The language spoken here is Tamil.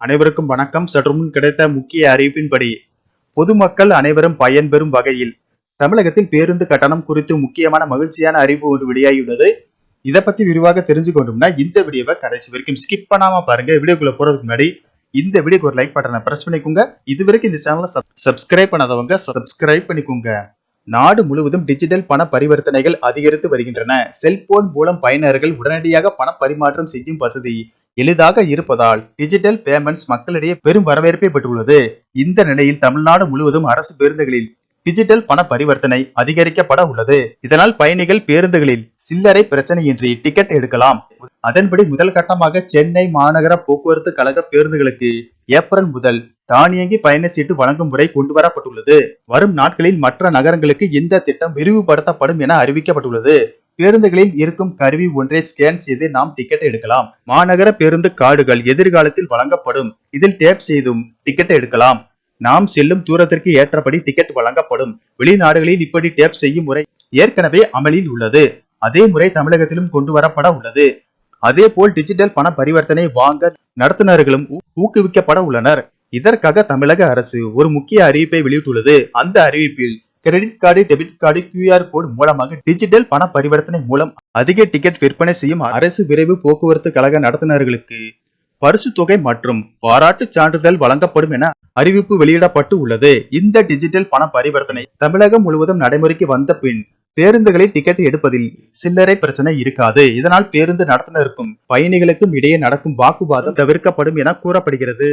அனைவருக்கும் வணக்கம். சற்றுமுன் கிடைத்த முக்கிய அறிவிப்பின்படி பொதுமக்கள் அனைவரும் பயன்பெறும் வகையில் தமிழகத்தில் பேருந்து கட்டணம் குறித்து முக்கியமான மகிழ்ச்சியான அறிவிப்பு ஒன்று வெளியாகியுள்ளது. இதை பத்தி விரிவாக தெரிஞ்சுக்கணும்னா இந்த வீடியோவை கடைசி வரைக்கும் ஸ்கிப் பண்ணாம பாருங்க. வீடியோக்குள்ள போறதுக்கு முன்னாடி இந்த வீடியோக்கு ஒரு லைக் பட்டனை பிரஸ் பண்ணிக்கோங்க. இது வரைக்கும் இந்த சேனலை சப்ஸ்கிரைப் பண்ணாதவங்க சப்ஸ்கிரைப் பண்ணிக்கோங்க. நாடு முழுவதும் டிஜிட்டல் பண பரிவர்த்தனைகள் அதிகரித்து வருகின்றன. செல்போன் மூலம் பயனர்கள் உடனடியாக பண பரிமாற்றம் செய்யும் வசதி எளிதாக இருப்பதால் டிஜிட்டல் பேமெண்ட்ஸ் மக்களிடையே பெரும் வரவேற்பை பெற்றுள்ளது. இந்த நிலையில் தமிழ்நாடு முழுவதும் அரசு பேருந்துகளில் டிஜிட்டல் பண பரிவர்த்தனை அதிகரிக்கப்பட உள்ளது. இதனால் பயணிகள் பேருந்துகளில் சில்லறை பிரச்சனையின்றி டிக்கெட் எடுக்கலாம். அதன்படி முதல் கட்டமாக சென்னை மாநகர போக்குவரத்து கழக பேருந்துகளுக்கு ஏப்ரல் முதல் தானியங்கி பயண சீட்டு வழங்கும் முறை கொண்டு வரப்பட்டுள்ளது வரும் நாட்களில் மற்ற நகரங்களுக்கு இந்த திட்டம் விரிவுபடுத்தப்படும் என அறிவிக்கப்பட்டுள்ளது. பேருந்துகளில் இருக்கும் கருவி ஒன்றை ஸ்கேன் செய்து நாம் டிக்கெட் எடுக்கலாம். மாநகர பேருந்து கார்டுகள் எதிர்காலத்தில் வழங்கப்படும். இதில் டேப் செய்தும் டிக்கெட் எடுக்கலாம். நாம் செல்லும் தூரத்திற்கு ஏற்றபடி டிக்கெட் வழங்கப்படும். வெளிநாடுகளில் இப்படி டேப் செய்யும் முறை ஏற்கனவே அமலில் உள்ளது. அதே முறை தமிழகத்திலும் கொண்டு வரப்பட உள்ளது. அதே போல் டிஜிட்டல் பண பரிவர்த்தனை வாங்க நடத்துனர்களும் ஊக்குவிக்கப்பட உள்ளனர். இதற்காக தமிழக அரசு ஒரு முக்கிய அறிவிப்பை வெளியிட்டுள்ளது. அந்த அறிவிப்பில் credit card debit card QR code மூலமாக டிஜிட்டல் பண பரிவர்த்தனை மூலம் அதிக டிக்கெட் விற்பனை செய்யும் அரசு விரைவு போக்குவரத்து கழக நடத்துனர்களுக்கு பரிசு தொகை மற்றும் பாராட்டு சான்றிதழ் வழங்கப்படும் என அறிவிப்பு வெளியிடப்பட்டு உள்ளது. இந்த டிஜிட்டல் பண பரிவர்த்தனை தமிழகம் முழுவதும் நடைமுறைக்கு வந்த பின் பேருந்துகளில் டிக்கெட் எடுப்பதில் சில்லறை பிரச்சனை இருக்காது. இதனால் பேருந்து நடத்துனருக்கும் பயணிகளுக்கும் இடையே நடக்கும் வாக்குவாதம் தவிர்க்கப்படும் என கூறப்படுகிறது.